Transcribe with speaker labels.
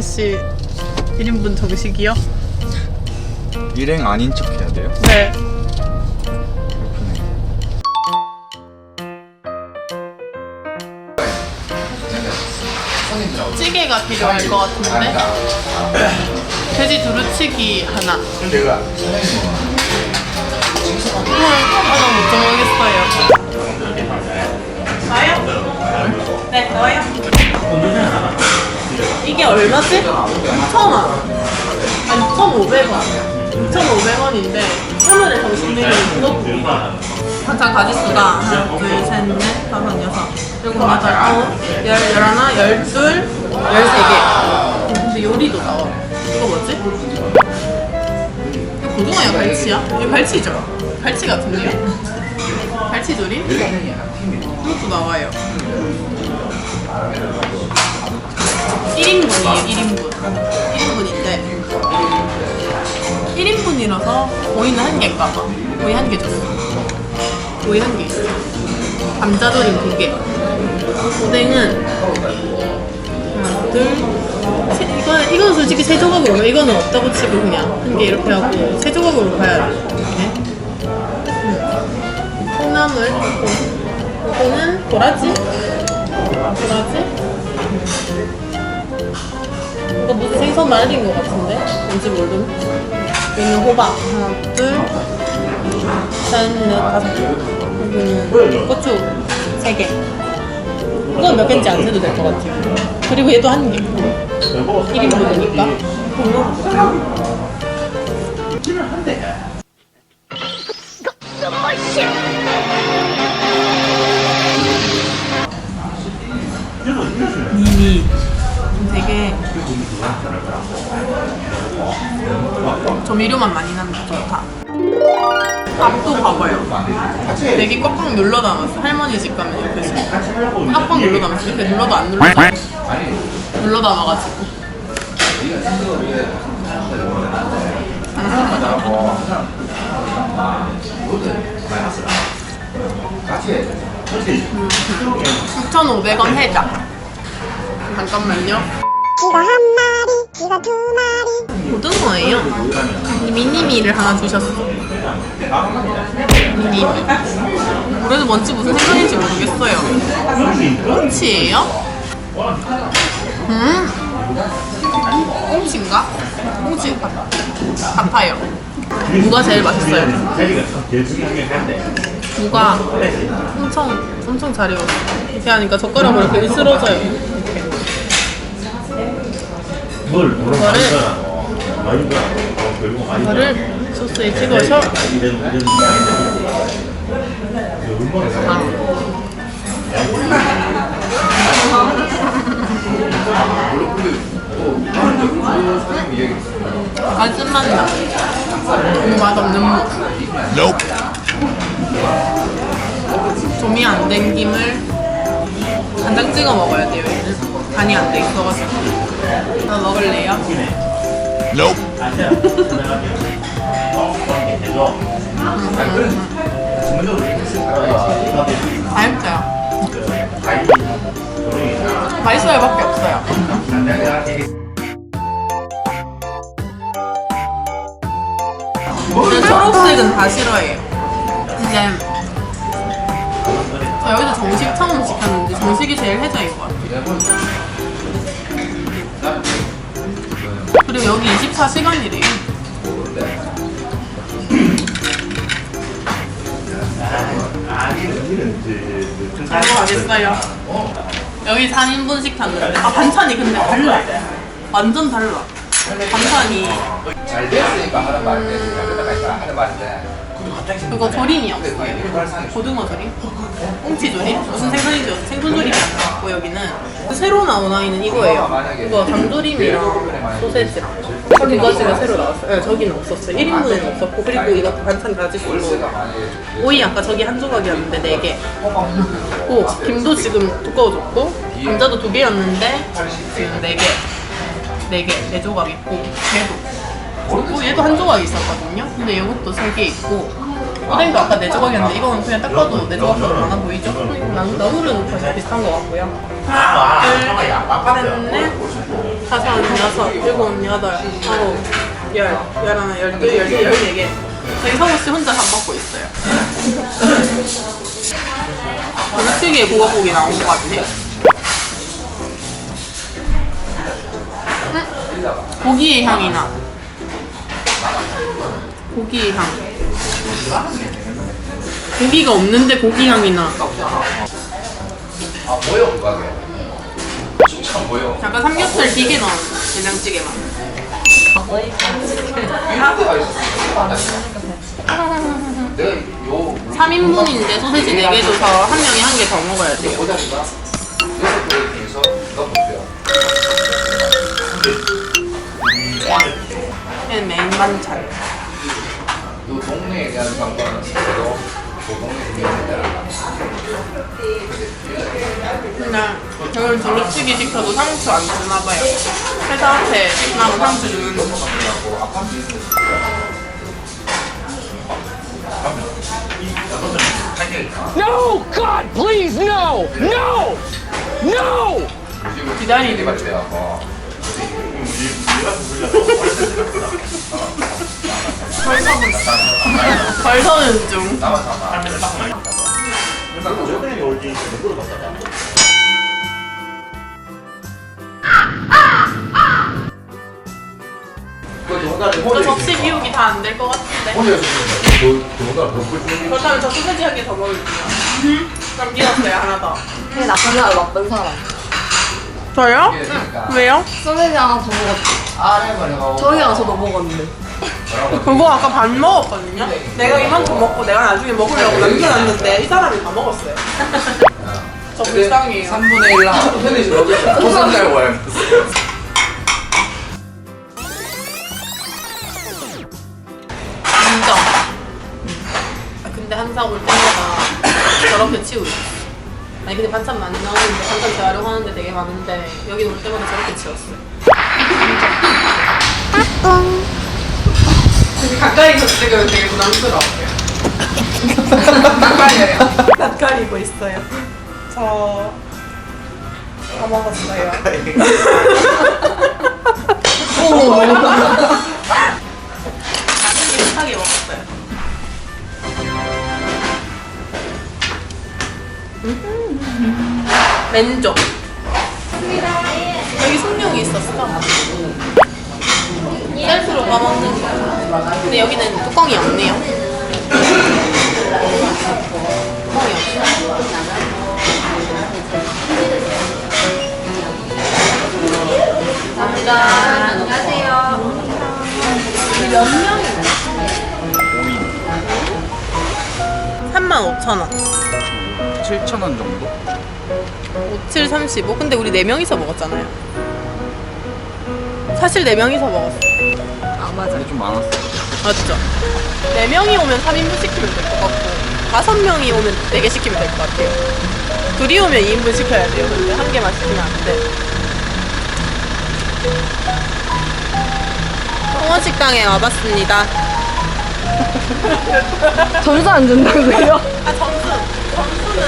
Speaker 1: 혹시 1인분 정식이요?
Speaker 2: 일행 아닌 척 해야 돼요?
Speaker 1: 네.
Speaker 2: 그렇구네.
Speaker 1: 찌개가 필요할 것 같은데. 돼지 두루치기 하나. 하나 못 정하겠어요. 나요? 네, 나요. 이게 얼마지? 2,000원. 아니, 1,500원. 2,500원인데, 화면에 메뉴 불고기. 한장 가짓수가 하나, 둘, 셋, 넷, 다섯, 여섯, 일곱, 여덟, 아홉, 열, 열하나, 열둘, 열세 개. 근데 요리도 나와. 이거 뭐지? 이거 고등어야, 갈치야? 이거 갈치죠? 갈치 같은데요? 갈치 조림? 이것도 나와요. 1인분이에요, 1인분. 1인분인데 1인분이라서 고기는 한 개인가 봐. 고기 한개 줬어. 고기 한개 있어. 감자조림 두 개. 오뎅은 하나, 둘, 세, 이거, 이건 솔직히 세 조각으로 가. 이거는 없다고 치고 그냥 한 개 이렇게 하고 세 조각으로 가야 돼. 이렇게. 음. 콩나물, 이거는 도라지. 도라지. 이거 무슨 생선 말린 것 같은데? 뭔지 모름. 여기는 호박. 하나, 둘, 셋, 넷, 다섯. 여기는 고추. 세 개. 이건 몇 개인지 안 세도 될 것 같아요. 그리고 얘도 한 개. 1인분이니까. 미니. 되게 조미료만 많이 나는 게 좋다. 밥도 봐봐요. 되게 꽉꽉 눌러 담았어. 할머니 집 가면 해서 꽉꽉 눌러 담았어. 이렇게 눌러도 안 눌러 담아. 눌러 담아가지고. 음, 6,500원 해자. 잠깐만요.
Speaker 3: 이거 한 마리, 이거 두 마리.
Speaker 1: 고등어예요. 미니미를 하나 주셨어. 미니미. 그래도 뭔지 무슨 생선인지 모르겠어요. 꽁치예요? 음. 꽁치인가? 꽁치 같, 같아요. 무가 제일 맛있어요. 무가 엄청 엄청 잘 익었어. 이렇게 하니까 젓가락으로 이렇게 으스러져요. 이렇게.
Speaker 4: 뭘 물어
Speaker 1: 이거를
Speaker 4: 많이 봐. 어, 결국 많이 봐.
Speaker 1: 이거를 소스에 찍어서
Speaker 4: 이런 이런 얼마나 사?
Speaker 1: 맛은 맛나. 너무 맛없는 무. 좀이 안된 김을 간장 찍어 먹어야 돼요. 얘는 간이 안 돼 있어가지고. 나 먹을래요? 맛있어요. 맛있어요 밖에 없어요. 저는 초록색은 다 싫어해요. 근데 저 여기서 정식 처음 시켰는데 정식이 제일 해자인 것 같아요. 그리고 여기 24시간이래요. 잘 먹겠어요. 여기 4인분 시켰는데 아 반찬이 근데 달라. 완전 달라. 반찬이
Speaker 5: 잘 됐으니까 하는 말인데 하는 말인데
Speaker 1: 이거 조림이 없어요. 고등어 조림? 꽁치 조림? 무슨 생선이죠? 생선 조림이 안 나왔고 여기는 새로 나온 아이는 이거예요. 이거 장조림이랑 소세지랑 두 가지가 새로 나왔어요. 네, 저기는 없었어요. 1인분에는 없었고 그리고 이거 반찬 가지고 오이 아까 저기 한 조각이었는데 4개 오 김도 지금 두꺼워졌고 감자도 두 개였는데 지금 4개 4개 4조각 있고 얘도 그리고 얘도 한 조각 있었거든요. 근데 이것도 세개 있고 오뎅도 아까 네 조각이었는데 이거는 그냥 딱 봐도 네 조각보다 많아 보이죠? 난 너구리는 거의 비슷한 것 같고요. 하나, 둘, 셋, 넷, 다섯, 여섯, 일곱, 여덟, 아홉, 열, 열하나, 열둘, 열세, 열네 개. 저희 성우 씨 혼자 밥 먹고 있어요. 어느 특유의 국어국이 나온 것. 음, 고기의 향이 나. 고기의 향. 고기가 없는데 고기 향이 나.
Speaker 5: 아 뭐요 그 가게? 진짜 뭐요?
Speaker 1: 약간 삼겹살 되게 넣은 된장찌개 맛.
Speaker 5: 이런 데가 있었어. 내가 요
Speaker 1: 3인분인데 소세지 4개 줘서 한 명이 한 개 더 먹어야 돼요.
Speaker 5: 모자리가 여섯 개에 비해서 넣어보세요.
Speaker 1: 얘는 메인 반찬.
Speaker 5: 요 동네에 대한 관광은 저도 그 동네 주민입니다.
Speaker 1: 근데 저는 두루치기 시켜도 상추 안 주나 봐요. 회사 앞에 나무 상추 주는 거.
Speaker 6: No! God, please, no! No! No!
Speaker 1: 기다리는
Speaker 5: 거 어.
Speaker 1: 벌서는 중. 저 접시 비우기 다 안 될 것 같은데.
Speaker 5: 그 동네가 더 꿀꿀
Speaker 1: 그렇다면 저 소세지 한 개 더 먹을게요. 남기었어요 하나 더.
Speaker 7: 근데 나쁜 사람 나쁜 사람.
Speaker 1: 저요? 왜요?
Speaker 7: 소세지 하나 더 먹었지.
Speaker 5: 아래가
Speaker 7: 저희랑 저도 먹었는데.
Speaker 1: 그거 아까 반 먹었거든요. 내가 이만큼 먹고 내가 나중에 먹으려고 남겨놨는데 이 사람이 다 먹었어요. 저 불쌍해요.
Speaker 5: 3분의 1랑 편의점 먹었어요. 호선달 월.
Speaker 1: 인정. 아, 근데 항상 올 때마다 저렇게 있어. 아니 근데 반찬 많이 나오는데 반찬 재활용하는데 되게 많은데 여기 올 때마다 저렇게 치웠어요. 가까이서 찍으면 되게 부담스러워요. 낯가려요. 낯가리고 있어요. 저... 다 먹었어요. 비슷하게 먹었어요. 맨족. 여기 숙룡이 있었어. 셀프로 까먹는 거. 근데 여기는 뚜껑이 없네요. 뚜껑이 없어. 감사합니다. 안녕하세요. 몇 명이나? 35,000원.
Speaker 2: 7,000원 정도?
Speaker 1: 57, 35. 근데 우리 4명이서 먹었잖아요. 사실 4명이서 먹었어.
Speaker 7: 아 맞아.
Speaker 2: 근데 좀 많았어.
Speaker 1: 맞죠? 4명이 오면 3인분 시키면 될 것 같고, 5명이 오면 4개 시키면 될 것 같아요. 둘이 오면 2인분 시켜야 돼요. 근데 한 개만 시키면 안 돼. 홍어식당에 와봤습니다.
Speaker 7: 점수 안 준다고요?
Speaker 1: 아, 점수. 점수는.